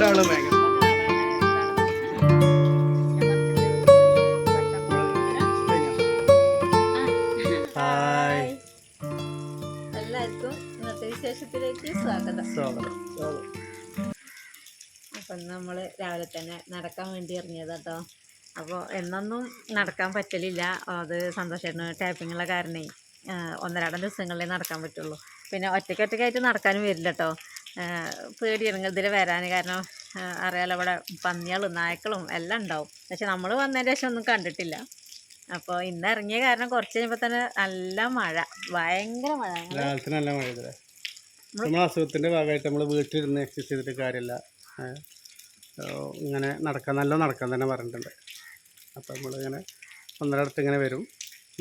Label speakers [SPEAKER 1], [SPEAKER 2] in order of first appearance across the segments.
[SPEAKER 1] Hi
[SPEAKER 2] എല്ലാവർക്കും ഇന്നത്തെ വിശേഷത്തിലേക്ക് സ്വാഗതം.
[SPEAKER 1] സ്വാഗതം
[SPEAKER 2] അപ്പം നമ്മൾ രാവിലെ തന്നെ നടക്കാൻ വേണ്ടി ഇറങ്ങിയത് കേട്ടോ അപ്പോൾ എന്നൊന്നും നടക്കാൻ പറ്റലില്ല. അത് സന്തോഷമായിരുന്നു ടാപ്പിങ്ങുള്ള കാരണേ ഒന്നരാടം ദിവസങ്ങളിലേ നടക്കാൻ പറ്റുള്ളൂ. പിന്നെ ഒറ്റയ്ക്ക് ഒറ്റയ്ക്കായിട്ട് നടക്കാനും വരില്ല കേട്ടോ പേടിയാണ് ഇതിൽ വരാൻ കാരണം അറിയാലോ ഇവിടെ പന്നികളും നായ്ക്കളും എല്ലാം ഉണ്ടാവും. പക്ഷെ നമ്മൾ വന്നതിന് ശേഷം ഒന്നും കണ്ടിട്ടില്ല. അപ്പോൾ ഇന്ന് ഇറങ്ങിയ കാരണം കുറച്ച് കഴിയുമ്പോൾ തന്നെ നല്ല മഴ. ഭയങ്കര മഴ. ഞങ്ങൾ
[SPEAKER 1] രാവിലത്തെ നല്ല മഴ നമ്മളെ അസുഖത്തിന്റെ ഭാഗമായിട്ട് നമ്മൾ വീട്ടിലിരുന്ന് എക്സസൈസ് ചെയ്തിട്ട് കാര്യമില്ല. ഇങ്ങനെ നടക്കാൻ നല്ല നടക്കാൻ തന്നെ പറഞ്ഞിട്ടുണ്ട്. അപ്പം നമ്മളിങ്ങനെ ഒന്നരടത്ത് ഇങ്ങനെ വരും.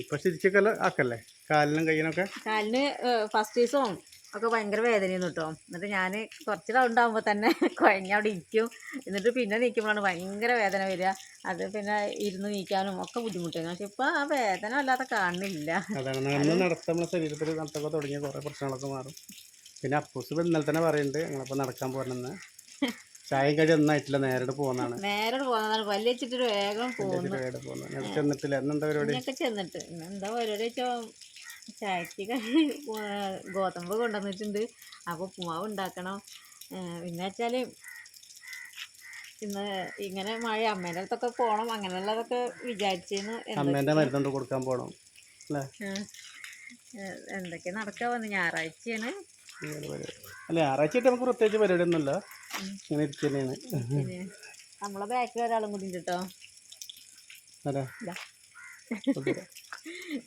[SPEAKER 1] ഇപ്പം ശരിക്കൊക്കെ ആക്കല്ലേ? കാലിനും കയ്യിനൊക്കെ?
[SPEAKER 2] കാലിന് ഫസ്റ്റ് ദിവസവും ഒക്കെ ഭയങ്കര വേദനയെന്ന് കേട്ടോ. എന്നിട്ട് ഞാൻ കുറച്ച് റൗണ്ട് ആകുമ്പോൾ തന്നെ കുഴഞ്ഞ അവിടെ ഇരിക്കും. എന്നിട്ട് പിന്നെ നിൽക്കുമ്പോഴാണ് ഭയങ്കര വേദന വരിക. അത് പിന്നെ ഇരുന്ന് നീക്കാനും ഒക്കെ ബുദ്ധിമുട്ടായിരുന്നു. പക്ഷെ ഇപ്പം ആ വേദന അല്ലാതെ കാണുന്നില്ല.
[SPEAKER 1] നമ്മുടെ ശരീരത്തിൽ നടത്തൊക്കെ തുടങ്ങിയ കുറേ പ്രശ്നങ്ങളൊക്കെ മാറും. പിന്നെ അപ്പൂസ് ഇന്നലെ തന്നെ പറയുന്നുണ്ട് ഞങ്ങളിപ്പോൾ നടക്കാൻ പോകണമെന്ന് ചായയും കടി ഒന്നായിട്ടില്ല നേരിട്ട് പോകുന്നതാണ്
[SPEAKER 2] നേരിട്ട് പോകുന്നതാണ് വലിയ വെച്ചിട്ട് വേഗം പോകുന്നു
[SPEAKER 1] ചെന്നിട്ടില്ല. എന്നെന്താ പരിപാടി?
[SPEAKER 2] ചെന്നിട്ട്. എന്താ പരിപാടി വെച്ചാൽ ചായക്ക് ഗോതമ്പ് കൊണ്ടുവന്നിട്ടുണ്ട്. അപ്പോൾ ഉപ്പുമാവ് ഉണ്ടാക്കണം. പിന്നെ വെച്ചാൽ ഇന്ന് ഇങ്ങനെ മഴ അമ്മേന്റെ അടുത്തൊക്കെ പോകണം അങ്ങനെയുള്ളതൊക്കെ വിചാരിച്ചിരുന്നു
[SPEAKER 1] അമ്മേന്റെ മരുന്നുകൊണ്ട് കൊടുക്കാൻ പോകണം അല്ലേ?
[SPEAKER 2] എന്തൊക്കെ നടക്കാൻ വന്നു? ഞായറാഴ്ചയാണ്.
[SPEAKER 1] പരിപാടി. അല്ല നമുക്ക് പ്രത്യേകിച്ച് പരിപാടിയൊന്നുമില്ല. ഇങ്ങനെ
[SPEAKER 2] ഇരിക്കുന്നതാണ് നമ്മളെ ബാക്കിൽ ഒരാളും കൂടി ഉണ്ട് കേട്ടോ
[SPEAKER 1] അതെ.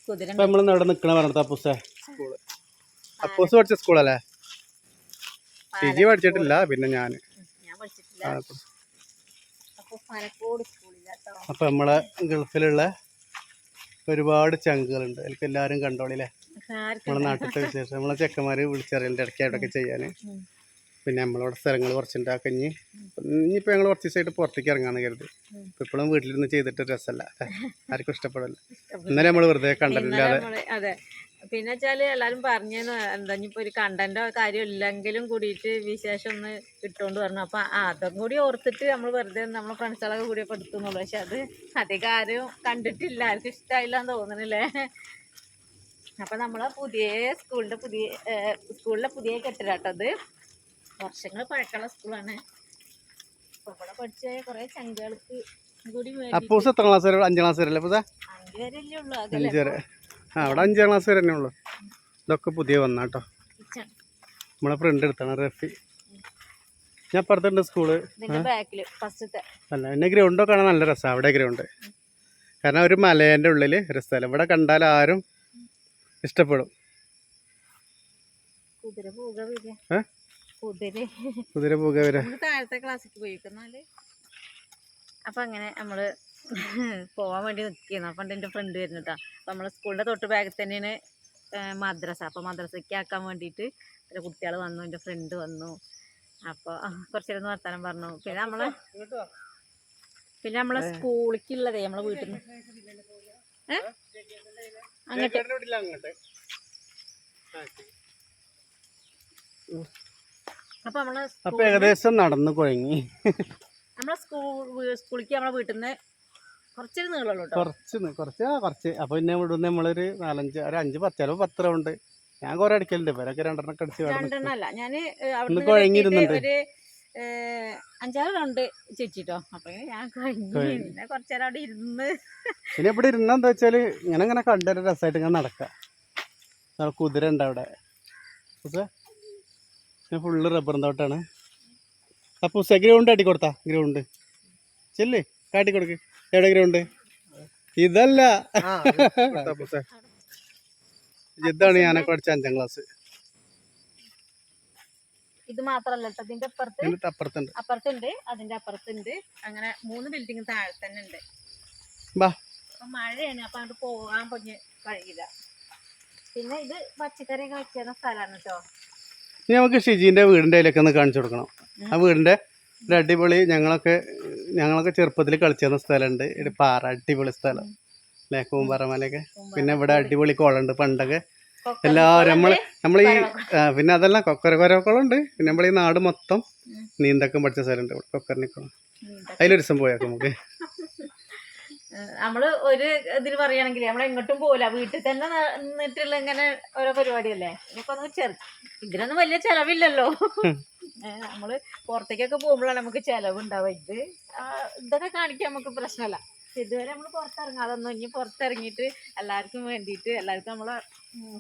[SPEAKER 2] കുതിര
[SPEAKER 1] ഇപ്പം നമ്മളിന്ന് എവിടെ നിൽക്കണ പറഞ്ഞത് അപ്പൂസേ സ്കൂൾ. അപ്പൂസ് പഠിച്ച സ്കൂളല്ലേ? സിജി പഠിച്ചിട്ടില്ല പിന്നെ ഞാൻ
[SPEAKER 2] ഞാൻ പഠിച്ചിട്ടില്ല. അപ്പോൾ പനക്കോട് സ്കൂളില്ല കേട്ടോ
[SPEAKER 1] അപ്പം നമ്മളെ ഗൾഫിലുള്ള ഒരുപാട് ചങ്കുകളുണ്ട്. അതിലേക്ക് എല്ലാരും കണ്ടോളില്ലേ? നമ്മളെ നാട്ടിലത്തെ വിശേഷം. നമ്മളെ ചെക്കന്മാര് വിളിച്ചറിയലുണ്ട് ഇടയ്ക്കായിട്ടൊക്കെ ചെയ്യാൻ പിന്നെ നമ്മളവിടെ സ്ഥലങ്ങൾ കുറച്ചുണ്ട് ആ കഞ്ഞി. ഇനിയിപ്പോൾ ഞങ്ങൾ കുറച്ച് ദിവസമായിട്ട് പുറത്തേക്ക് ഇറങ്ങാന്ന് കരുതി. ഇപ്പം ഇപ്പോഴും വീട്ടിലിരുന്ന് ചെയ്തിട്ട് രസമല്ല ആർക്കും ഇഷ്ടപ്പെടില്ല. ഇന്നലെ നമ്മൾ വെറുതെ കണ്ടല്ലാതെ
[SPEAKER 2] അതെ. പിന്നെ വെച്ചാൽ എല്ലാരും പറഞ്ഞു എന്താ ഇനിയിപ്പോ ഒരു കണ്ടന്റോ കാര്യം ഇല്ലെങ്കിലും കൂടിയിട്ട് വിശേഷം ഒന്ന് ഇട്ടുകൊണ്ട് പറഞ്ഞു അപ്പൊ അതും കൂടി ഓർത്തിട്ട് നമ്മൾ വെറുതെ നമ്മളെ ഫ്രണ്ട്സുകളൊക്കെ കൂടി എടുത്തുന്നുള്ളൂ. പക്ഷെ അത് അധികം ആരും കണ്ടിട്ടില്ല. ആർക്കും ഇഷ്ടമായില്ല എന്ന് തോന്നണില്ലേ? അപ്പൊ നമ്മളെ പുതിയ സ്കൂളിന്റെ പുതിയ സ്കൂളിലെ പുതിയ കെട്ടിടാട്ടത് വർഷങ്ങൾ പഴക്കമുള്ള സ്കൂളാണ്. അപ്പൊ ഇവിടെ പഠിച്ച കുറെ ചങ്കകൾക്ക് കൂടി വേണ്ടി
[SPEAKER 1] അപ്പൂസ് എത്ര ക്ലാസ് വരെ? അഞ്ചാം ക്ലാസ് വരെ അല്ലേ അപ്പൂസേ
[SPEAKER 2] അഞ്ചു വരെയല്ലേ ഉള്ളൂ അതല്ലേ
[SPEAKER 1] അഞ്ച് വരെ. ആ അവിടെ അഞ്ചാം ക്ലാസ് വരെ തന്നെ ഉള്ളു. ഇതൊക്കെ പുതിയ
[SPEAKER 2] വന്നാട്ടോ.
[SPEAKER 1] നമ്മളെ ഫ്രണ്ട് എടുത്താണ് റഫി. ഞാൻ അപ്പുറത്തുണ്ട്
[SPEAKER 2] സ്കൂൾ.
[SPEAKER 1] അല്ല എന്നെ ഗ്രൗണ്ടൊക്കെ കാണാൻ നല്ല രസമാണ് അവിടെ ഗ്രൗണ്ട് കാരണം ഒരു മലേന്റെ ഉള്ളിൽ ഒരു സ്ഥലം. ഇവിടെ കണ്ടാൽ ആരും ഇഷ്ടപ്പെടും?
[SPEAKER 2] കുതിര. താഴത്തെ ക്ലാസ്സിൽ പോയിക്കുന്നാൽ അപ്പൊ അങ്ങനെ നമ്മൾ പോവാൻ വേണ്ടി നിൽക്കുന്നു അപ്പം എന്റെ ഫ്രണ്ട് വരുന്നുട്ടാ അപ്പം നമ്മളെ സ്കൂളിന്റെ തൊട്ട് ബാഗിൽ തന്നെയാണ് മദ്രസ. അപ്പോൾ മദ്രസയ്ക്ക് ആക്കാൻ വേണ്ടിട്ട് ചില കുട്ടികൾ വന്നു എന്റെ ഫ്രണ്ട് വന്നു. അപ്പോൾ കുറച്ച് നേരം വർത്താനം പറഞ്ഞു. പിന്നെ നമ്മളെ പിന്നെ നമ്മളെ സ്കൂളിലേക്കുള്ളതേ നമ്മളെ വീട്ടിൽ നിന്ന് അങ്ങോട്ട്.
[SPEAKER 1] അപ്പൊ ഏകദേശം നടന്ന് കുഴങ്ങി.
[SPEAKER 2] നമ്മളെ സ്കൂൾ സ്കൂളിലേക്ക് നമ്മളെ വീട്ടിൽ നിന്ന് കുറച്ചൊരു നീളമുള്ളൂ
[SPEAKER 1] കുറച്ച് കുറച്ച് ആ കുറച്ച്. അപ്പൊ പിന്നെ ഇവിടുന്ന് നമ്മളൊരു നാലഞ്ച് ഒരു അഞ്ച് പത്ത് ചിലപ്പോൾ പത്ത് റൗണ്ട് ഞാൻ കുറെ അടിക്കലുണ്ട്. ഇവരൊക്കെ രണ്ടെണ്ണം അടിച്ച്
[SPEAKER 2] രണ്ടെണ്ണല്ല ഞാൻ
[SPEAKER 1] ഒന്ന് കുഴങ്ങിയിരുന്നുണ്ട്.
[SPEAKER 2] ഒരു അഞ്ചാറ് റൗണ്ട് ചേച്ചിട്ടോ. അപ്പൊ ഞാൻ. പിന്നെ കുറച്ചു അവിടെ ഇരുന്ന്.
[SPEAKER 1] പിന്നെ ഇവിടെ ഇരുന്നെന്താ വെച്ചാൽ ഇങ്ങനെ ഇങ്ങനെ കണ്ടൊരു രസമായിട്ട് ഇങ്ങനെ നടക്കാം. അവിടെ കുതിര ഉണ്ട് അവിടെ പക്ഷേ ഫുള്ള് റബ്ബർ തോട്ടാണ്. അപ്പോൾ സെ ഗ്രൗണ്ട് ആട്ടി കൊടുത്താ ഗ്രൗണ്ട് ചെല്ലേ കാട്ടി കൊടുക്ക്. എവിടെ ഗ്രൗണ്ട് ഇതല്ല. ഇതാണ് ഞാനൊക്കെ പഠിച്ച അഞ്ചാം ക്ലാസ്
[SPEAKER 2] ഇത് മാത്രല്ല ഇതിന്റെ അപ്പുറത്ത്.
[SPEAKER 1] അപ്പുറത്തുണ്ട്.
[SPEAKER 2] അപ്പുറത്തുണ്ട് അതിന്റെ അപ്പുറത്തുണ്ട്. അങ്ങനെ മൂന്ന് ബിൽഡിംഗ് താഴെ തന്നെ ഉണ്ട്. മഴയാണ് അപ്പൊ അങ്ങോട്ട് പോകാൻ പൊഞ്ഞ് കഴിയില്ല. പിന്നെ ഇത് പച്ചക്കറിയൊക്കെ വെച്ചിരുന്ന സ്ഥലമാണ് കേട്ടോ
[SPEAKER 1] ഇനി നമുക്ക് ഷിജീന്റെ വീടിന്റെ അതിലൊക്കെ ഒന്ന് കാണിച്ചു കൊടുക്കണം. ആ വീടിന്റെ ഒരു അടിപൊളി ഞങ്ങളൊക്കെ ഞങ്ങളൊക്കെ ചെറുപ്പത്തിൽ കളിച്ചിരുന്ന സ്ഥലമുണ്ട്. ഒരു പാറ അടിപൊളി സ്ഥലം. അല്ലേ? കൂമ്പാറമലയൊക്കെ. പിന്നെ ഇവിടെ അടിപൊളി കുളമുണ്ട് പണ്ടൊക്കെ. എല്ലാവരും നമ്മൾ നമ്മൾ ഈ പിന്നെ അതല്ല കൊക്കര കൊരക്കുളമുണ്ട് പിന്നെ നമ്മൾ ഈ നാട് മൊത്തം. നീന്തക്കം പഠിച്ച സ്ഥലമുണ്ട് ഇവിടെ കൊക്കരനിക്കുളം. അതിലൊരു ദിവസം പോയേക്കാം നമുക്ക്.
[SPEAKER 2] നമ്മൾ ഒരു ഇതിൽ പറയുകയാണെങ്കിൽ നമ്മൾ എങ്ങോട്ടും പോകില്ല വീട്ടിൽ തന്നെ നിന്നിട്ടുള്ള ഇങ്ങനെ ഓരോ പരിപാടിയല്ലേ? ഇനിയിപ്പോ ചെറു ഇതിനൊന്നും വലിയ ചെലവില്ലല്ലോ. നമ്മൾ പുറത്തേക്കൊക്കെ പോകുമ്പോഴാണ് നമുക്ക് ചെലവുണ്ടാവുക. ഇത് ഇതൊക്കെ കാണിക്കാൻ നമുക്ക് പ്രശ്നമല്ല ഇതുവരെ നമ്മൾ പുറത്തിറങ്ങാതൊന്നും ഇനി പുറത്തിറങ്ങിയിട്ട് എല്ലാവർക്കും വേണ്ടിയിട്ട് എല്ലാവർക്കും നമ്മളെ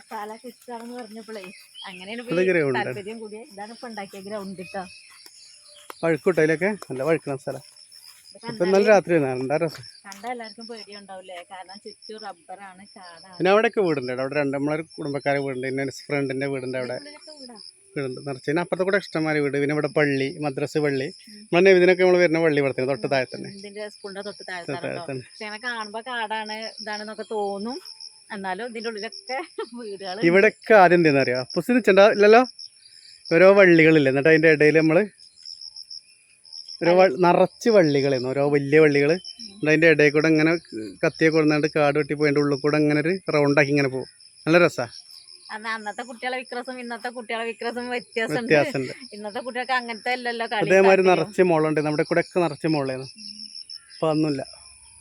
[SPEAKER 2] സ്ഥലമൊക്കെ ഇഷ്ടമാണെന്ന് പറഞ്ഞപ്പോഴേ അങ്ങനെയാണ് താല്പര്യം കൂടിയ ഇതാണ് ഇപ്പൊ ഉണ്ടാക്കിയ ഗ്രൗണ്ട് കേട്ടോ
[SPEAKER 1] വഴുക്കൂട്ടോ അതിലൊക്കെ നല്ല വഴുക്കണ സ്ഥലം. ഇന്നലെ രാത്രി
[SPEAKER 2] കണ്ട എല്ലാവർക്കും പേടിയുണ്ടാവില്ലേ? കാരണം ചുറ്റും റബ്ബറാണ് കാടാണ്.
[SPEAKER 1] പിന്നെ അവിടെയൊക്കെ വീടുണ്ട് അവിടെ. രണ്ട് നമ്മളൊരു കുടുംബക്കാരെ വീടുണ്ട്. പിന്നെ ഫ്രണ്ടിന്റെ വീടുണ്ട് അവിടെ. വീടുണ്ട്. നിറച്ച്. പിന്നെ അപ്പുറത്തെ കൂടെ ഇഷ്ടംമാരി വീട്. പിന്നെ ഇവിടെ പള്ളി മദ്രസ് പള്ളി. നമ്മളെ ഇതിനൊക്കെ നമ്മൾ വരുന്ന പള്ളി ഇവിടെ തൊട്ട് താഴെ തന്നെ.
[SPEAKER 2] ഇതിന്റെ സ്കൂളിന്റെ തൊട്ട് താഴെ കാണുമ്പോ കാടാണ് ഇതാണെന്നൊക്കെ തോന്നും. എന്നാലും ഇതിന്റെ ഉള്ളിലൊക്കെ വീടുകൾ
[SPEAKER 1] ഇവിടെയൊക്കെ ആദ്യം എന്താണെന്ന് അറിയാം? പുസ്തകം വെച്ചിട്ടുണ്ടാ ഇല്ലല്ലോ? ഓരോ വള്ളികളില്ല? എന്നിട്ട് അതിന്റെ ഇടയിൽ നമ്മൾ വ- നിറച്ച് വള്ളികളായിരുന്നു. ഓരോ വലിയ വള്ളികൾ അതിന്റെ ഇടയിൽ കൂടെ ഇങ്ങനെ കത്തിയെ കൊടുന്നിട്ട് കാട് വെട്ടി പോയി. അതിന്റെ ഉള്ളിൽ കൂടെ ഇങ്ങനെ ഒരു റൗണ്ടാക്കി ഇങ്ങനെ പോകും. നല്ല രസമാണ്
[SPEAKER 2] അന്ന് അന്നത്തെ കുട്ടികളെ വിക്രസും ഇന്നത്തെ കുട്ടികളെ വിക്രസും വ്യത്യാസമുണ്ട്. ഇന്നത്തെ കുട്ടികൾക്ക് അങ്ങനത്തെ അല്ലല്ലോ
[SPEAKER 1] അതേമാതിരി. നിറച്ച് മോളുണ്ട്. നമ്മുടെ കൂടെ ഒക്കെ നിറച്ച് മോളാണ് അപ്പൊ അതൊന്നുമില്ല.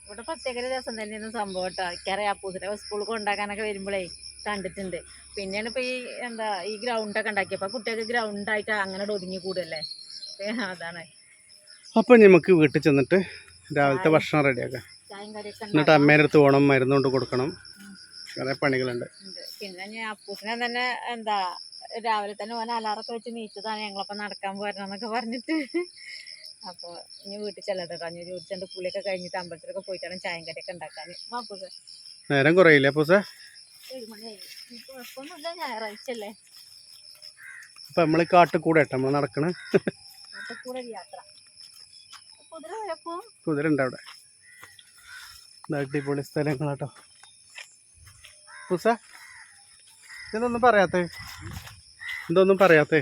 [SPEAKER 2] ഇവിടെ പ്രത്യേക ഒരു രസം തന്നെയാണ് സംഭവം കേട്ടോ. എനിക്കറിയാം. അപ്പൂസിനെ സ്കൂളിൽ കൊണ്ടാക്കാനൊക്കെ വരുമ്പോഴേ കണ്ടിട്ടുണ്ട്. പിന്നെയാണ് ഇപ്പൊ ഈ എന്താ ഈ ഗ്രൗണ്ടൊക്കെ ഉണ്ടാക്കിയപ്പോ കുട്ടികൾക്ക് ഗ്രൗണ്ടായിട്ട് അങ്ങനെ ഒതുങ്ങി കൂടല്ലേ അതാണ്.
[SPEAKER 1] അപ്പോൾ നമുക്ക് വീട്ടിൽ ചെന്നിട്ട് രാവിലത്തെ ഭക്ഷണം റെഡിയാക്കാം. എന്നിട്ട്. അമ്മേന്റെ അടുത്ത് പോകണം മരുന്ന് കൊണ്ട് കൊടുക്കണം. കുറേ പണികളുണ്ട്.
[SPEAKER 2] പിന്നെ ഞാൻ അപ്പൂസിനെ തന്നെ എന്താ രാവിലെ തന്നെ ഓൻ അലാറൊക്കെ വെച്ച് നീച്ചതാണ്. ഞങ്ങളപ്പം നടക്കാൻ പോരണം എന്നൊക്കെ പറഞ്ഞിട്ട്. അപ്പോൾ ഇനി വീട്ടിൽ ചെല്ലട്ടെ കേട്ടോ ഇനി വീട്ടിൽ പുളിയൊക്കെ കഴിഞ്ഞിട്ട് അമ്പലത്തിലൊക്കെ പോയിട്ടാണ് ചായം കറിയൊക്കെ ഉണ്ടാക്കാൻ അപ്പൂസ്
[SPEAKER 1] നേരം കുറയില്ല
[SPEAKER 2] അപ്പൂസ ഞായറാഴ്ചല്ലേ കുഴപ്പമൊന്നുമില്ല. ഞായറാഴ്ച അല്ലേ?
[SPEAKER 1] അപ്പോൾ നമ്മൾ കാട്ടിൽ കൂടെ നമ്മൾ നടക്കണ.
[SPEAKER 2] കാട്ടിൽ കൂടെ യാത്ര. കുതിര
[SPEAKER 1] ഉണ്ട് അവിടെ അടിപൊളി സ്ഥലങ്ങളാട്ടോ. പൂസ ഇതൊന്നും പറയാത്തേ? എന്തൊന്നും പറയാത്തേ?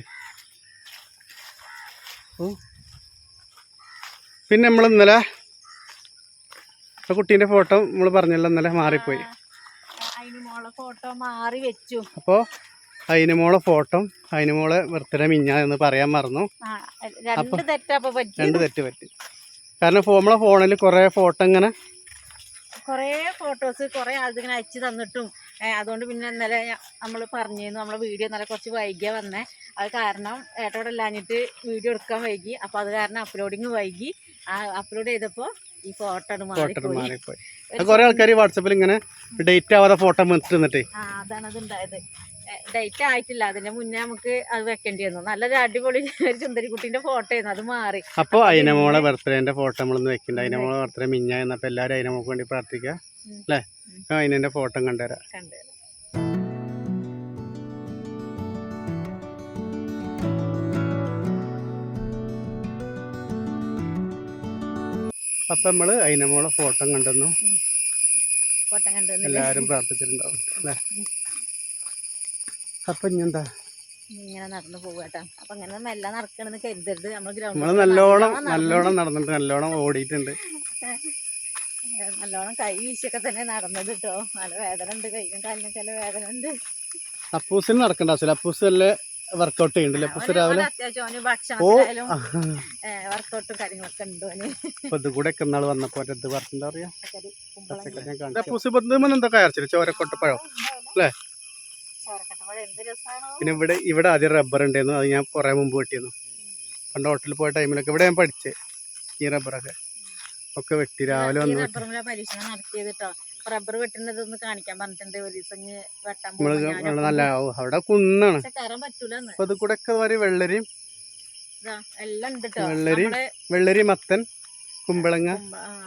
[SPEAKER 1] ഓ. പിന്നെ നമ്മൾ ഇന്നലെ ആ കുട്ടീന്റെ ഫോട്ടോ നമ്മൾ പറഞ്ഞല്ലോ ഇന്നലെ മാറിപ്പോയി.
[SPEAKER 2] അതിന് മോളെ ഫോട്ടോ മാറി വെച്ചു.
[SPEAKER 1] അപ്പോൾ അതിനുമോളെ ഫോട്ടോ അതിനുമോളെ ബർത്ത്ഡേ മിഞ്ഞാ എന്ന് പറയാൻ മറന്നു.
[SPEAKER 2] രണ്ട്
[SPEAKER 1] തെറ്റ് പറ്റി. കാരണം നമ്മളെ ഫോണിൽ കുറേ ഫോട്ടോ ഇങ്ങനെ
[SPEAKER 2] കുറേ ഫോട്ടോസ് കുറേ ആൾക്കിങ്ങനെ അയച്ചു തന്നിട്ടും അതുകൊണ്ട് പിന്നെ ഇന്നലെ നമ്മൾ പറഞ്ഞിരുന്നു നമ്മളെ വീഡിയോ ഇന്നലെ കുറച്ച് വൈകിയ വന്നേ. അത് കാരണം ഏട്ടോടെ ഇല്ലാഞ്ഞിട്ട് വീഡിയോ എടുക്കാൻ വൈകി അപ്പോൾ അത് കാരണം അപ്ലോഡിങ് വൈകി. ആ അപ്ലോഡ് ചെയ്തപ്പോൾ ഈ ഫോട്ടോ മാറിപ്പോയി.
[SPEAKER 1] കുറേ ആൾക്കാർ വാട്സപ്പിൽ ഇങ്ങനെ ഡേറ്റ് ആവാതെ ഫോട്ടോ വെച്ചിട്ട്
[SPEAKER 2] ആ അതാണ് അത് ഉണ്ടായത് ഡേറ്റ് ആയിട്ടില്ല. അതിന്റെ മുന്നേ നമുക്ക് അത് വെക്കേണ്ടി വന്നു നല്ലൊരു അടിപൊളി ചുന്തരിക്കുട്ടിന്റെ ഫോട്ടോ ആയിരുന്നു. അത് മാറി.
[SPEAKER 1] അപ്പൊ അയിനമോളെ ബർത്ത്ഡേന്റെ ഫോട്ടോ നമ്മളൊന്ന് വെക്കണ്ട. അയിനമോളെ ബർത്ത്ഡേ മിഞ്ഞ എന്നപ്പോ എല്ലാവരും അയിനമോക്ക് വേണ്ടി പ്രാർത്ഥിക്കുക. അല്ലേ? അതിനെ ഫോട്ടോ കണ്ടുതരാം. അപ്പൊ നമ്മൾ അതിനമോളെ ഫോട്ടോ കണ്ടെന്നു എല്ലാവരും പ്രാർത്ഥിച്ചിട്ടുണ്ടാവും. അല്ലേ? അപ്പം
[SPEAKER 2] ഇങ്ങനെ നടന്നു പോകട്ടോ അപ്പൊ അങ്ങനെ മെല്ലെ നടക്കണെന്ന് കരുതരുത്. നമ്മൾ
[SPEAKER 1] നല്ലോണം നല്ലോണം നടന്നിട്ടുണ്ട് നല്ലോണം ഓടിയിട്ടുണ്ട്.
[SPEAKER 2] നല്ലോണം കൈ വീശൊക്കെ തന്നെ നടന്നത് കേട്ടോ. നല്ല വേദന ഉണ്ട് കൈയും കാലിനൊക്കെ നല്ല വേദന ഉണ്ട്
[SPEAKER 1] അപ്പൂസിന് നടക്കണ്ട ആവശ്യമില്ല. അപ്പൂസ് നല്ല വർക്കൗട്ട് ചെയ്യണ്ടല്ലേ അപ്പൂസ് രാവിലെ
[SPEAKER 2] അത്യാവശ്യം വർക്കൗട്ടും കാര്യങ്ങളൊക്കെ ഉണ്ട് അവന്.
[SPEAKER 1] ഇപ്പൊ ഇത് കൂടെ ഒക്കെ ഇന്നാൾ വന്നപ്പോ എന്താ പറയാ. അപ്പൂസ് ബന്ധുമെന്ന് എന്തൊക്കെ അയച്ചില്ല ചോരക്കൊട്ടപ്പഴോ? അല്ലേ? പിന്നെ ഇവിടെ ഇവിടെ ആദ്യം റബ്ബർ ഉണ്ടായിരുന്നു. അത് ഞാൻ കുറേ മുമ്പ് വെട്ടിയിരുന്നു. പണ്ട് ഹോട്ടലിൽ പോയ ടൈമിലൊക്കെ ഇവിടെ ഞാൻ പഠിച്ചേ. ഈ റബ്ബറൊക്കെ ഒക്കെ. വെട്ടി. രാവിലെ വന്നു
[SPEAKER 2] പരീക്ഷണം റബ്ബർ കാണിക്കാൻ പറഞ്ഞിട്ടുണ്ട്. ഒരു ദിവസം വെട്ടാൻ
[SPEAKER 1] നല്ല അവിടെ കുന്നാണ്. അപ്പൊ ഇത് കൂടെ ഒക്കെ വരെ വെള്ളരിയും
[SPEAKER 2] എല്ലാം ഉണ്ട്
[SPEAKER 1] വെള്ളരി? വെള്ളരി മത്തൻ കുമ്പളങ്ങ.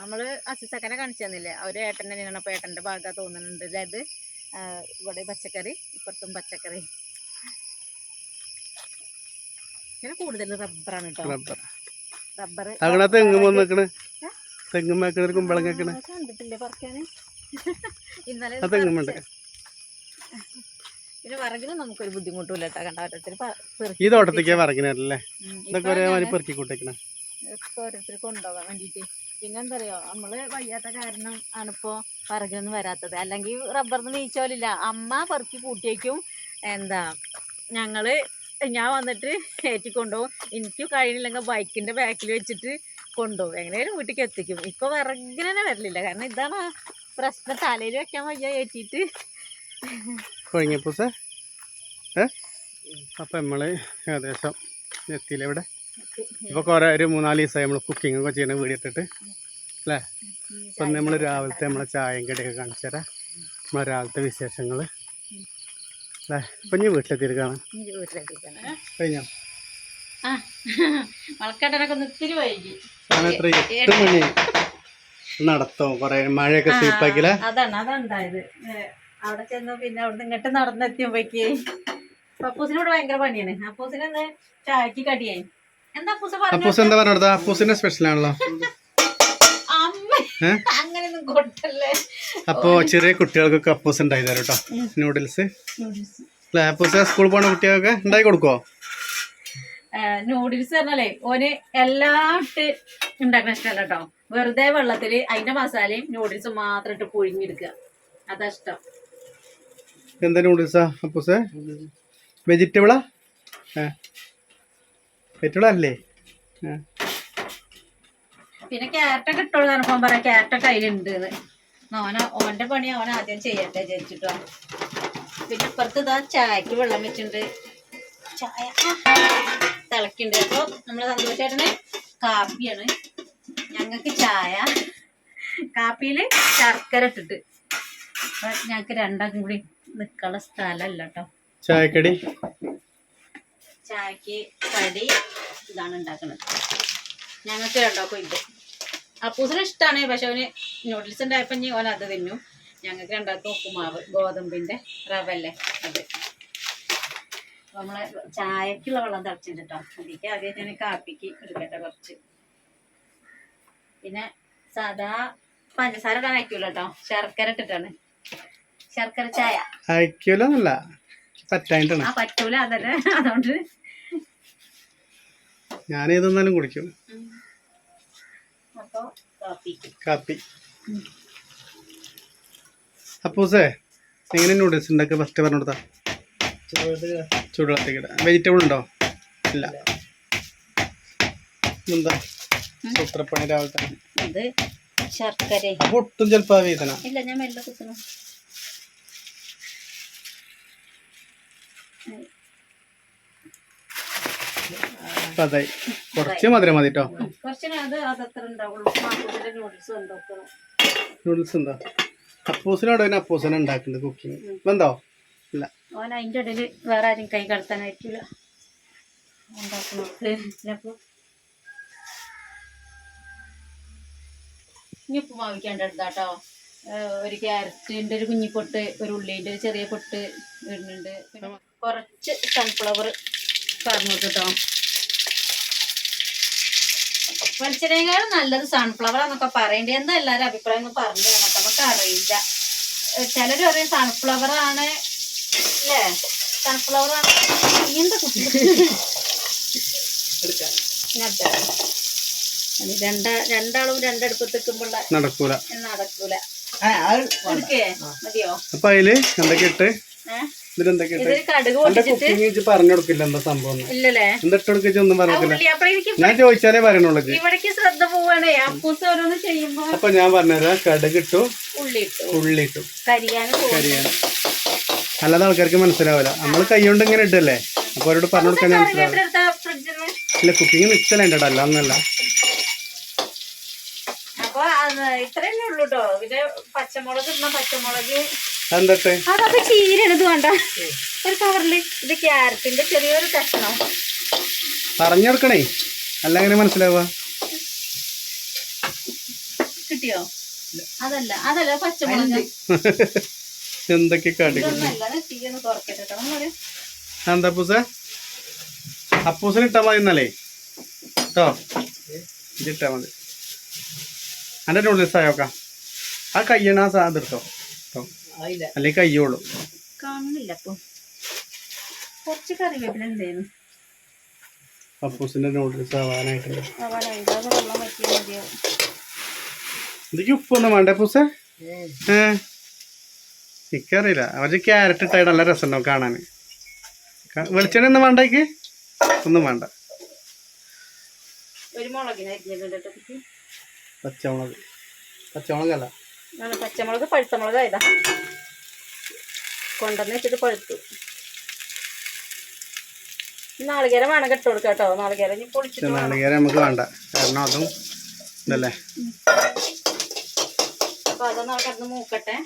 [SPEAKER 2] നമ്മൾ അസിസക്കനെ കാണിച്ചു തന്നില്ലേ? അവർ ഏട്ടൻ തന്നെയാണ്. അപ്പൊ ഏട്ടന്റെ ഭാഗം തോന്നുന്നുണ്ട്. അതായത് ഇവിടെ പച്ചക്കറി ഇപ്പുറത്തും പച്ചക്കറി. ഇങ്ങനെ കൂടുതൽ റബ്ബറാണ് കേട്ടോ
[SPEAKER 1] റബ്ബർ. വെക്കണ കുമ്പളങ്ങ വെക്കണ
[SPEAKER 2] കണ്ടിട്ടില്ലേ പറിക്കാന്? ഇന്നലെ. പിന്നെ വിറകിന് നമുക്കൊരു ബുദ്ധിമുട്ടില്ല കേട്ടോ കണ്ട ഓരോരുത്തർ
[SPEAKER 1] ഈ തോട്ടത്തേക്ക് വറങ്ങിനല്ലേ
[SPEAKER 2] ഉം.
[SPEAKER 1] ഇതൊക്കെ
[SPEAKER 2] ഒരേമാതിരി
[SPEAKER 1] ഒരേ മാതിരി
[SPEAKER 2] ഞാൻ
[SPEAKER 1] പെറുക്കി കൂട്ടേക്കണേ.
[SPEAKER 2] ഓരോരുത്തർ കൊണ്ടുപോകാൻ വേണ്ടിയിട്ട് പിന്നെ എന്താ പറയുക നമ്മൾ വയ്യാത്ത കാരണം ആണിപ്പോൾ പറകിലൊന്നും വരാത്തത്. അല്ലെങ്കിൽ റബ്ബറിന്ന് നീച്ചോലില്ല അമ്മ പെറുക്കി കൂട്ടിയേക്കും എന്താ ഞങ്ങൾ ഞാൻ വന്നിട്ട് കയറ്റി കൊണ്ടുപോകും എനിക്ക് കഴിയുന്നില്ലെങ്കിൽ ബൈക്കിന്റെ ബാക്കിൽ വെച്ചിട്ട് കൊണ്ടുപോകും. എങ്ങനെയാലും വീട്ടിലേക്ക് എത്തിക്കും. ഇപ്പൊ വിറകിന് തന്നെ വരലില്ല. കാരണം ഇതാണ് പ്രശ്നം. തലയിൽ വെക്കാൻ വയ്യ ഏറ്റിട്ട്
[SPEAKER 1] കൊഴിഞ്ഞപ്പൂസേ ഏ? അപ്പം നമ്മൾ ഏകദേശം എത്തിയില്ല ഇവിടെ? ഇപ്പോൾ കുറേ ഒരു മൂന്നാൽ ദിവസമായി നമ്മൾ കുക്കിംഗ് ഒക്കെ ചെയ്യണ വീടിട്ടിട്ട് ഇട്ടിട്ട് അല്ലേ? അപ്പം നമ്മൾ രാവിലത്തെ നമ്മളെ ചായയും കടിയൊക്കെ കാണിച്ചു തരാം നമ്മളെ രാവിലത്തെ വിശേഷങ്ങൾ അല്ലേ? ഇപ്പം ഇനി
[SPEAKER 2] വീട്ടിലെത്തിയിരിക്കണം
[SPEAKER 1] കഴിഞ്ഞോ? എത്ര എട്ട് മണി. നടത്തോ? കുറേ മഴയൊക്കെ സ്വീപ്പാക്കില്ല
[SPEAKER 2] അതാണ് അതുണ്ടായത്. അവിടെ ചെന്നു പിന്നെ അവിടെ ഇങ്ങോട്ട് നടന്നെത്തിയപ്പോഴേക്ക് പപ്പൂസിനോട് ഭയങ്കര പണിയാണ്. അപ്പൂസിന് ചായക്ക് കടിയായി. അപ്പൂസ
[SPEAKER 1] എന്താ പറഞ്ഞത് അപ്പൂസിന്റെ സ്പെഷ്യൽ ആണല്ലോ. അപ്പോൾ ചെറിയ കുട്ടികൾക്കൊക്കെ അപ്പൂസ് ഉണ്ടായി തരാം കേട്ടോ. നൂഡിൽസ് അല്ലേ അപ്പൂസ് സ്കൂളിൽ പോണ കുട്ടികൾക്ക് ഉണ്ടാക്കി കൊടുക്കോ
[SPEAKER 2] നൂഡിൽസ് പറഞ്ഞാലേ ഓന് എല്ലാം ഇട്ട് ഉണ്ടാക്കുന്ന ഇഷ്ടമല്ല കേട്ടോ. വെറുതെ വെള്ളത്തിൽ അതിന്റെ മസാലയും നൂഡിൽസും മാത്രം ഇട്ട് പുഴുങ്ങിയെടുക്കുക. അതാ ഇഷ്ടം.
[SPEAKER 1] എന്താ നൂഡിൽസാ അപ്പൂസ് വെജിറ്റബിളാ ഏ
[SPEAKER 2] പിന്നെ ക്യാരറ്റൊക്കെ ഇട്ടോളൂ പറഞ്ഞപ്പോ പറയാം. ക്യാരറ്റൊക്കെ അതിലുണ്ട് ഓന ഓന്റെ പണി അവൻ ആദ്യം ചെയ്യട്ടെ വിചാരിച്ചിട്ടോ. പിന്നെ ഇപ്പുറത്ത് ഇതാ ചായക്ക് വെള്ളം വെച്ചിട്ടുണ്ട്. ചായ തിളക്കുണ്ട്. അപ്പൊ നമ്മൾ സന്തോഷേട്ടന് കാപ്പിയാണ്. ഞങ്ങൾക്ക് ചായ കാപ്പിയിൽ ശർക്കര ഇട്ടിട്ട്. അപ്പൊ ഞങ്ങക്ക് രണ്ടാക്കും കൂടി നിക്കാനുള്ള സ്ഥലമല്ല കേട്ടോ.
[SPEAKER 1] ചായക്കടി?
[SPEAKER 2] ചായക്ക് കടി ഇതാണ് ഉണ്ടാക്കുന്നത്. ഞങ്ങൾക്ക് രണ്ടാക്കും ഇത് അപ്പൂസിന് ഇഷ്ടമാണ് പക്ഷെ അവന് നൂഡിൽസ് ഉണ്ടായപ്പോൾ ഇനി ഓൻ അത് തിന്നും. ഞങ്ങൾക്ക് രണ്ടാക്കും ഉപ്പുമാവ് ഗോതമ്പിന്റെ റവല്ലേ അത്. നമ്മളെ ചായക്കുള്ള വെള്ളം തിളച്ചിട്ടോ അതിലേക്ക് ആദ്യം ഞാൻ കാപ്പിക്ക് എടുക്കട്ടെ കുറച്ച്. പിന്നെ സാധാ പഞ്ചസാര ഇടാൻ അയക്കൂല കേട്ടോ. ശർക്കര ഇട്ടിട്ടാണ്. ശർക്കര ചായ.
[SPEAKER 1] അയക്കൂലെന്നല്ല പറ്റായിട്ടാണ്
[SPEAKER 2] ആ പറ്റൂല അതല്ലേ അതുകൊണ്ട്
[SPEAKER 1] ഞാൻ ഏതെന്നാലും കുടിക്കും.
[SPEAKER 2] കാപ്പി അപ്പോ
[SPEAKER 1] കാപ്പി. അപ്പൂസേ എങ്ങനെ നൂഡിൽസ് ഉണ്ടാക്കുക? ഫസ്റ്റ് പറഞ്ഞു കൊടുത്താ. ചൂടുവെള്ളത്തേക്ക് ഇടാം. വെജിറ്റബിൾ ഉണ്ടോ? ഇല്ല. എന്താ സൂത്രപ്പണി രാവിലെ തന്നെ.
[SPEAKER 2] ഇത് ശർക്കര.
[SPEAKER 1] അപ്പൊ ഒട്ടും ചിലപ്പോ വേദന.
[SPEAKER 2] ഇല്ല ഞാൻ മെല്ലെ
[SPEAKER 1] അപ്പൊ അതായി കുറച്ച് മധുരം മതി കേട്ടോ
[SPEAKER 2] നൂഡിൽസ്
[SPEAKER 1] ഉണ്ടോ? അപ്പൂസിനോട് അപ്പൂസന അപ്പൂസിനെ ഉണ്ടാക്കുന്നത് കുക്കിങ് എന്തോ ഇല്ല.
[SPEAKER 2] ഓൻ അതിന്റെ ഇടയിൽ വേറെ ആരും കൈ കടത്താനായിട്ടില്ല. ഉണ്ടാക്കണോക്ക് അപ്പൊ ഇനി ഉപ്പ് മാവിക്കാണ്ട് എടുത്താട്ടോ ഒരു ക്യാരറ്റിന്റെ ഒരു കുഞ്ഞിപ്പൊട്ട് ഒരു ഉള്ളിന്റെ ഒരു ചെറിയ പൊട്ട് ഇടുന്നുണ്ട് പിന്നെ കുറച്ച് സൺഫ്ലവർ പറഞ്ഞു കേട്ടോ വെളിച്ചെണ്ണേക്കാളും നല്ലത് സൺഫ്ലവർ എന്നൊക്കെ പറയണ്ടേ. എന്താ എല്ലാരും അഭിപ്രായം പറഞ്ഞു തരണം നമുക്ക് അറിയില്ല. ചിലർ പറയും സൺഫ്ലവർ ആണ് അല്ലേ സൺഫ്ലവർ ആണ്. എന്താ കുട്ടി? രണ്ട രണ്ടാളും രണ്ടടുപ്പത്ത് വെക്കുമ്പോൾ
[SPEAKER 1] നടക്കൂല.
[SPEAKER 2] നടക്കൂല. മതിയോ?
[SPEAKER 1] അപ്പൊ അതിൽ എന്തൊക്കെ ഇട്ട്?
[SPEAKER 2] ഏഹ്
[SPEAKER 1] ഞാൻ ചോദിച്ചാലേ പറയണുള്ളൂ അപ്പൊ ഞാൻ പറഞ്ഞുതരാം. കടുകിട്ടു ഉള്ളിട്ടു
[SPEAKER 2] കരിയാനും
[SPEAKER 1] അല്ലാതെ ആൾക്കാർക്ക് മനസ്സിലാവില്ല. നമ്മൾ കൈ കൊണ്ട് ഇങ്ങനെ ഇട്ടല്ലേ അപ്പൊ അവരോട് പറഞ്ഞു കൊടുക്കാൻ മനസ്സിലാവില്ല ഇല്ല. കുക്കിംഗ് മിക്സല്ല അല്ല ഒന്നല്ല
[SPEAKER 2] അപ്പൊ ഇത്രയല്ലേ ഉള്ളൂ കേട്ടോ പിന്നെ പച്ചമുളക് ഇടണം. പച്ചമുളക്
[SPEAKER 1] എന്തൊക്കെ
[SPEAKER 2] അതൊക്കെ ചീരണത് വേണ്ട. ഒരു കവറിൽ ഇത് ക്യാരറ്റിന്റെ ചെറിയൊരു കഷ്ണം.
[SPEAKER 1] പറഞ്ഞു കൊടുക്കണേ അല്ല എങ്ങനെ മനസ്സിലാവുക?
[SPEAKER 2] കിട്ടിയോ? അതല്ല അതല്ല പച്ചമുളക്.
[SPEAKER 1] എന്തൊക്കെ എന്താ അപ്പൂസ? അപ്പൂസിന് ഇട്ടാ മതി എന്നല്ലേ കേട്ടോ ഇതിട്ടാ മതി. എന്റെ നൂഡിൽസ് ആയോക്കാം. ആ കയ്യണ സാധനം എടുത്തോ. അല്ലെങ്കിൽ കയ്യോളൂ.
[SPEAKER 2] കാണുന്നില്ല അപ്പൊ. കുറച്ച് കറിവേപ്പില ഉണ്ടായിരുന്നു
[SPEAKER 1] പപ്പൂസിന്റെ നൂഡിൽസ് ആവാനായിട്ടുണ്ട് ഇതിക്ക് ഉപ്പൊന്നും വേണ്ട പൂസ എനിക്കറിയില്ല. അവർ ക്യാരറ്റ് ഇട്ടായി നല്ല രസമുണ്ടാവും കാണാൻ. വെളിച്ചെണ്ണ ഒന്നും വേണ്ട വേണ്ടേക്ക് ഒന്നും വേണ്ട. പച്ചമുളക്. പച്ചമുളകല്ല.
[SPEAKER 2] പച്ചമുളക് പഴുത്ത മുളക് ആയതാ കൊണ്ടുവന്ന് വെച്ചിട്ട് പഴുത്തു. നാളികേരം വേണം കെട്ട് കേട്ടോ. നാളികേരം ഇനി പൊളിച്ചിട്ട്.
[SPEAKER 1] നാളികേരം നമുക്ക് വേണ്ട. കാരണം അതും ഇതല്ലേ?
[SPEAKER 2] അപ്പൊ അതൊന്ന് കിടന്ന് മൂക്കട്ടെ.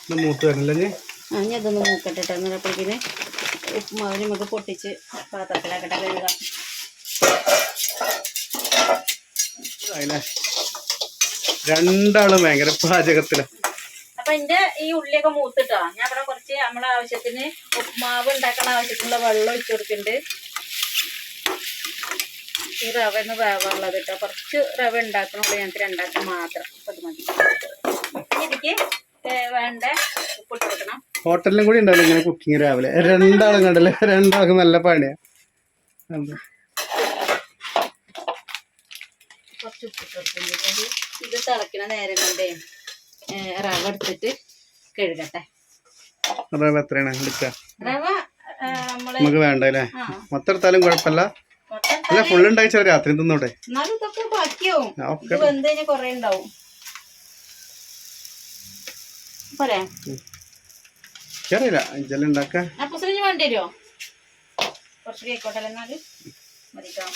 [SPEAKER 1] ഉപ്പുമാവിനെ മൂത്ത് വരണില്ലേ
[SPEAKER 2] ആ ഇനി അതൊന്ന് മൂക്കട്ടെ കേട്ടോ എന്നിട്ടപ്പോഴേക്കിന് ഉപ്പുമാവ് നമുക്ക് പൊട്ടിച്ച് പാത്രത്തിലാക്കട്ടെ കഴുകാം.
[SPEAKER 1] അതിലെ രണ്ടാളും ഭയങ്കര പാചകത്തിൽ.
[SPEAKER 2] അപ്പൊ എന്റെ ഈ ഉള്ളിയൊക്കെ മൂത്തിട്ടോ? ഞാൻ ഇവിടെ കുറച്ച് നമ്മളെ ആവശ്യത്തിന് ഉപ്മാവ് ഉണ്ടാക്കുന്ന ആവശ്യത്തിനുള്ള വെള്ളം ഒഴിച്ചു കൊടുക്കുന്നുണ്ട് ഈ റവ ഒന്ന് വേവുള്ളത് കേട്ടോ. കുറച്ച് റവ ഉണ്ടാക്കണുള്ളൂ. ഞങ്ങൾക്ക് രണ്ടാക്കി മാത്രം. അപ്പൊ അത് മതി. എനിക്ക് വേണ്ട ഉപ്പിട്ട് കൊടുക്കണം.
[SPEAKER 1] ഹോട്ടലിലും കൂടി ഉണ്ടാവില്ല ഇങ്ങനെ കുക്കിങ് രാവിലെ? രണ്ടാളും കണ്ടല്ലേ? രണ്ടാൾക്കും നല്ല പണിയാ എന്താ
[SPEAKER 2] കുറച്ച് ഉപ്പിട്ട് കൊടുക്കുന്നുണ്ട് ഇത് തിളക്കണ നേരം കൊണ്ടേ റവ എടുത്തിട്ട് കഴുകട്ടെ.
[SPEAKER 1] റവ എത്രയാണ്? എടുക്കുക
[SPEAKER 2] റവ
[SPEAKER 1] നമുക്ക് വേണ്ട അല്ലേ മൊത്തം എടുത്താലും കുഴപ്പമില്ല. അല്ല ഫുള്ള് ഉണ്ടായിച്ചാൽ രാത്രി തിന്നൂടെ?
[SPEAKER 2] എന്നാലും ഇതൊക്കെ ബാക്കിയാവും.
[SPEAKER 1] ആ,
[SPEAKER 2] ഇത്
[SPEAKER 1] ഒക്കെ
[SPEAKER 2] വെന്ത് കഴിഞ്ഞാൽ കൊറേ ഉണ്ടാവും. പോരെ.
[SPEAKER 1] അറിയില്ല ഇജെല്ലാം ഉണ്ടാക്ക.
[SPEAKER 2] വേണ്ടി വരുമോ കുറച്ച് കേക്കോട്ടെ എന്നാൽ? മതിട്ടോ.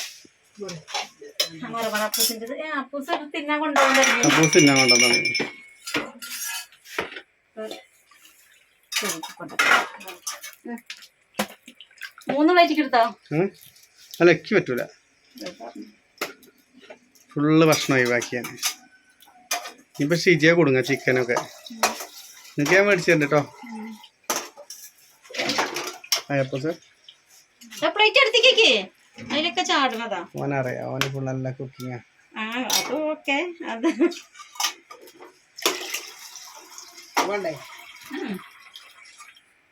[SPEAKER 2] മറുപടി അപ്പൂസിന്റെ ഏ അപ്പൂസ് തിന്നാൻ
[SPEAKER 1] കൊണ്ടുവന്നാണ്.
[SPEAKER 2] മൂന്ന് പ്ലേറ്റ് എടുത്തോ?
[SPEAKER 1] അല്ല എക്കി പറ്റൂല. ഫുള്ള് ഭക്ഷണം ഒഴിവാക്കിയാണ് ഇപ്പൊ ഷിജിയെ കൊടുങ്ങ ചിക്കനൊക്കെ. നിങ്ങൾക്ക് ഞാൻ മേടിച്ചു തരണ്ട കേട്ടോ അയ്യപ്പോ സാർ
[SPEAKER 2] പ്ലേറ്റ് എടുത്തേക്ക് അതിലൊക്കെ ചാടണതാ
[SPEAKER 1] ഓനറിയാം. ഓന് ഫുൾ നല്ല കുക്കിങ്ങാ
[SPEAKER 2] ആ. അത് ഓക്കെ. അത്.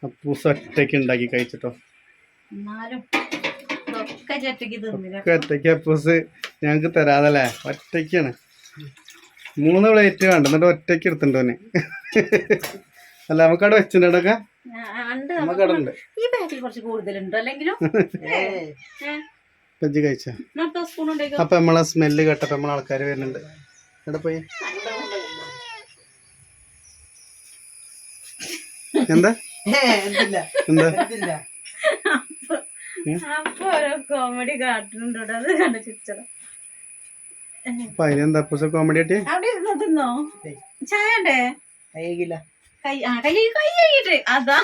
[SPEAKER 1] അപ്പൂസ് ഒറ്റയ്ക്ക് ഉണ്ടാക്കി കഴിച്ചിട്ടോ? ഒറ്റയ്ക്ക് അപ്പൂസ് ഞങ്ങക്ക് തരാതല്ലേ? ഒറ്റയ്ക്കാണ്. മൂന്ന് പ്ലേറ്റ് വേണ്ട. എന്നിട്ട് ഒറ്റയ്ക്ക് എടുത്തിട്ടുണ്ട് ഓന്. അല്ല നമുക്കവിടെ വെച്ചിട്ടുണ്ടൊക്കെ നമുക്കവിടെ ഉണ്ട്.
[SPEAKER 2] ഈ ബാഗിൽ കുറച്ച് കൂടുതലുണ്ടോ അല്ലെങ്കിലും?
[SPEAKER 1] വെജ് കഴിച്ച? അപ്പൊ നമ്മളെ സ്മെല്ല് കേട്ടപ്പോ നമ്മളെ ആൾക്കാർ വരുന്നുണ്ട്. എവിടെ പോയി. എന്താ? എന്താ?
[SPEAKER 2] കോമഡി
[SPEAKER 1] അപ്പൊ അതിനെന്താ കോമഡി
[SPEAKER 2] തിന്നോ? ചായ ഉണ്ടേ കൈ കൈ അതാ.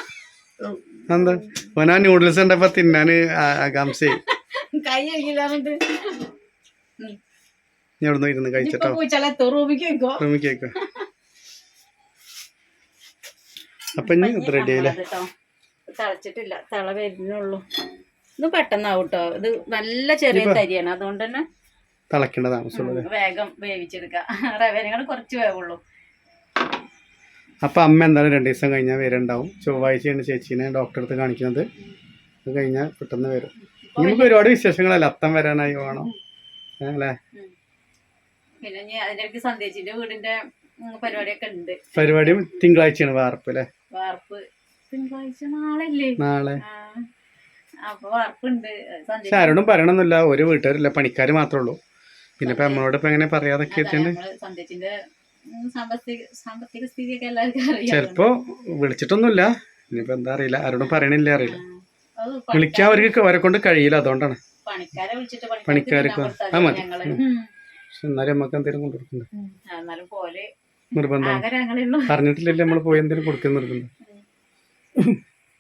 [SPEAKER 1] എന്താ? ഓനാ നൂഡിൽസ് ഉണ്ടപ്പോ തിന്നാന് ആകാംക്ഷയായി
[SPEAKER 2] കൈ
[SPEAKER 1] നീ ഇവിടുന്ന് ഇരുന്ന്
[SPEAKER 2] ഇപ്പൊ
[SPEAKER 1] കഴിച്ചിട്ടോ
[SPEAKER 2] പൂച്ചാലെത്തോ റൂമിക്ക് വെക്കോ.
[SPEAKER 1] അപ്പൊ ഇനി ഇത് റെഡി ആയില്ലേ
[SPEAKER 2] കേട്ടോ തിളച്ചിട്ടില്ല. തിള വരുന്നുള്ളൂ ഇത് പെട്ടെന്നാവും കേട്ടോ ഇത് നല്ല ചെറിയ തരിയാണ്. അതുകൊണ്ട് തന്നെ വേഗം വേവിച്ചെടുക്കാം. റവേനങ്ങൾ കുറച്ച് വേവുള്ളൂ.
[SPEAKER 1] അപ്പൊ അമ്മ എന്തായാലും രണ്ട് ദിവസം കഴിഞ്ഞാൽ വരുന്നുണ്ടാവും ചൊവ്വാഴ്ചയാണ് ചേച്ചീനെ ഡോക്ടറെ അടുത്ത് കാണിക്കുന്നത്. അത് കഴിഞ്ഞാൽ പെട്ടെന്ന് വരും. നമുക്ക് ഒരുപാട് വിശേഷങ്ങളല്ല? അത്തം വരാനായി വേണം. അല്ലേ?
[SPEAKER 2] പിന്നെ അതിനിടയ്ക്ക് സന്ദേശിന്റെ വീടിന്റെ പരിപാടിയൊക്കെ ഉണ്ട്.
[SPEAKER 1] പരിപാടി തിങ്കളാഴ്ചയാണ് വാർപ്പ് അല്ലേ?
[SPEAKER 2] വാർപ്പ്. തിങ്കളാഴ്ച
[SPEAKER 1] നാളെ. പക്ഷെ ആരോടും പറയണമെന്നില്ല ഒരു വീട്ടുകാരില്ല. പണിക്കാർ മാത്രമേ ഉള്ളൂ. പിന്നെ ഇപ്പൊ നമ്മളോട് ഇപ്പൊ എങ്ങനെ പറയാതൊക്കെ ചിലപ്പോ വിളിച്ചിട്ടൊന്നുമില്ല. ഇനിയിപ്പോ എന്താ അറിയില്ല. ആരോടും പറയണില്ല അറിയില്ല. വിളിക്കാൻ അവർക്ക് അവരെ കൊണ്ട് കഴിയില്ല അതുകൊണ്ടാണ്.
[SPEAKER 2] പണിക്കാരെ വിളിച്ചിട്ട്
[SPEAKER 1] പണിക്കാർക്ക് ആ മതി. എന്നാലും നമുക്ക് എന്തെങ്കിലും കൊണ്ടുകൊടുക്കണ്ട നിർബന്ധം
[SPEAKER 2] നമ്മൾ
[SPEAKER 1] പറഞ്ഞിട്ടില്ലല്ലേ നമ്മൾ പോയി എന്തെങ്കിലും കൊടുക്കുന്ന നിർബന്ധം.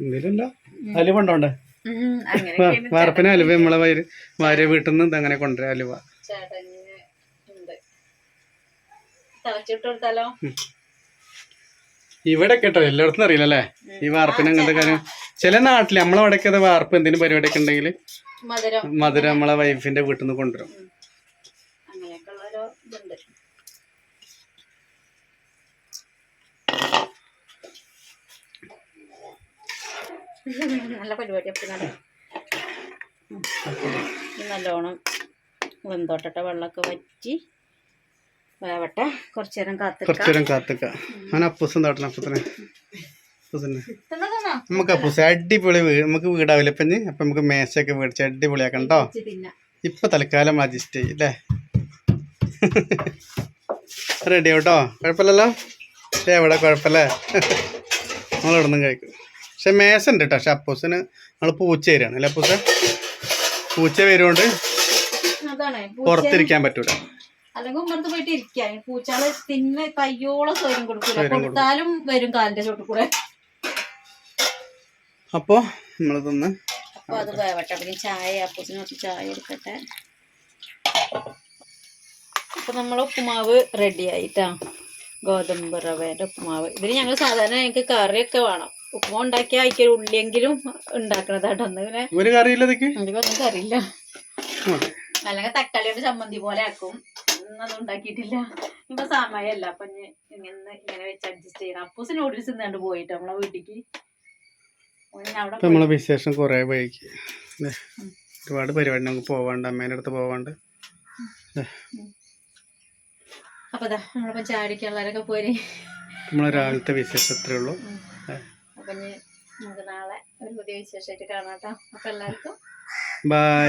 [SPEAKER 1] എന്തേലും അലുവ ഉണ്ടോണ്ടേ വാർപ്പിന് അലുവ നമ്മളെ ഭാര്യ വീട്ടിൽ നിന്ന് അങ്ങനെ കൊണ്ടുവരാം അലുവ.
[SPEAKER 2] തിളച്ചിട്ട് കൊടുത്താലോ?
[SPEAKER 1] ഇവിടെ കേട്ടോ എല്ലായിടത്തും അറിയില്ല അല്ലേ? ഈ വാർപ്പിന് അങ്ങനത്തെ കാര്യം. ചില നാട്ടിൽ നമ്മളെ അത് വാർപ്പ് എന്തെങ്കിലും പരിപാടിയൊക്കെ ഉണ്ടെങ്കിൽ
[SPEAKER 2] മധുരം.
[SPEAKER 1] നമ്മളെ വൈഫിന്റെ വീട്ടിൽ നിന്ന് കൊണ്ടുവരും
[SPEAKER 2] നല്ല പരിപാടി. നല്ലോണം വെന്തോട്ടട്ട വെള്ളമൊക്കെ വറ്റി വേവട്ടെ. കുറച്ച് നേരം
[SPEAKER 1] കുറച്ചു
[SPEAKER 2] കാത്തിക്കാം.
[SPEAKER 1] നേരം കാത്തുക്ക. ഞാൻ അപ്പൂസും താട്ടണം അപ്പൂസിനെ. അപ്പൂസിനെ. നമുക്ക് അപ്പൂസ് അടിപൊളി വീട് നമുക്ക് വീടാവില്ല ഇപ്പം അപ്പൊ നമുക്ക് മേശയൊക്കെ മേടിച്ച് അടിപൊളിയാക്കണ്ടോ കേട്ടോ. ഇപ്പൊ തൽക്കാലം അഡ്ജസ്റ്റ് ചെയ്യും അല്ലേ റെഡി ആവട്ടോ? കുഴപ്പമില്ലല്ലോ? ഏ എവിടെ കുഴപ്പമില്ലേ? നമ്മൾ ഇവിടെ നിന്നും കഴിക്കും. പക്ഷെ മേശ ഉണ്ട് കേട്ടോ പക്ഷെ അപ്പൂസിന് നമ്മൾ പൂച്ച വരികയാണ്. അല്ലേ അപ്പൂസ? പൂച്ച വരുകൊണ്ട് പുറത്തിരിക്കാൻ പറ്റൂല.
[SPEAKER 2] അല്ലെങ്കിൽ ഉമ്മടുത്ത് പോയിട്ട് ഇരിക്കാൻ പൂച്ചാൾ തിന്ന കയ്യോളം സ്വയം
[SPEAKER 1] കൊടുക്കില്ല
[SPEAKER 2] കൊടുത്താലും വരും കാലിന്റെ ചോട്ട് കൂടെ.
[SPEAKER 1] അപ്പൊ നമ്മളിതൊന്ന് തിന്ന്.
[SPEAKER 2] അപ്പൊ അത് വേവട്ടെ. പിന്നെ ചായ അപ്പൂസിന് കുറച്ച് ചായ കൊടുക്കട്ടെ. അപ്പൊ നമ്മളെ ഉപ്പുമാവ് റെഡി ആയിട്ടാ. ഗോതമ്പ് റവേന്റെ ഉപ്പുമാവ്. ഇതിന് ഞങ്ങൾ സാധാരണ ഞങ്ങൾക്ക് കറിയൊക്കെ വേണം. ഉപ്പുമാവ് ഉണ്ടാക്കിയ അയക്കൊരു ഉള്ളിയെങ്കിലും ഉണ്ടാക്കണതാട്ടോ. പിന്നെ എനിക്കൊന്നും കറിയില്ല അല്ലെങ്കിൽ തക്കാളിയുടെ ചമ്മന്തി പോലെ ആക്കും. ഇന്നത് ഉണ്ടാക്കിയിട്ടില്ല. ഇപ്പൊ സമയമല്ല. അപ്പൊ ഇങ്ങനെ ഇങ്ങനെ വെച്ച് അഡ്ജസ്റ്റ് ചെയ്യണം. അപ്പൂസ് നൂഡിൽസ് ഇന്നാണ്ട് പോയിട്ട് നമ്മളെ വീട്ടിക്ക്.
[SPEAKER 1] നമ്മളെ വിശേഷം കുറെ വൈകി. അല്ലേ ഒരുപാട് പരിപാടി നമുക്ക് പോവാണ്ട്. അമ്മേന്റെ അടുത്ത് പോവാണ്ട്.
[SPEAKER 2] അപ്പൊ ദാ നമ്മളിപ്പോ ചാടിക്കുള്ളവരൊക്കെ പോരി.
[SPEAKER 1] നമ്മളെ രാവിലത്തെ വിശേഷം അത്രേ ഉള്ളൂ.
[SPEAKER 2] അപ്പൊ നമുക്ക് നാളെ ഒരു പുതിയ വിശേഷമായിട്ട് കാണാം കേട്ടോ അപ്പൊ എല്ലാവർക്കും ബൈ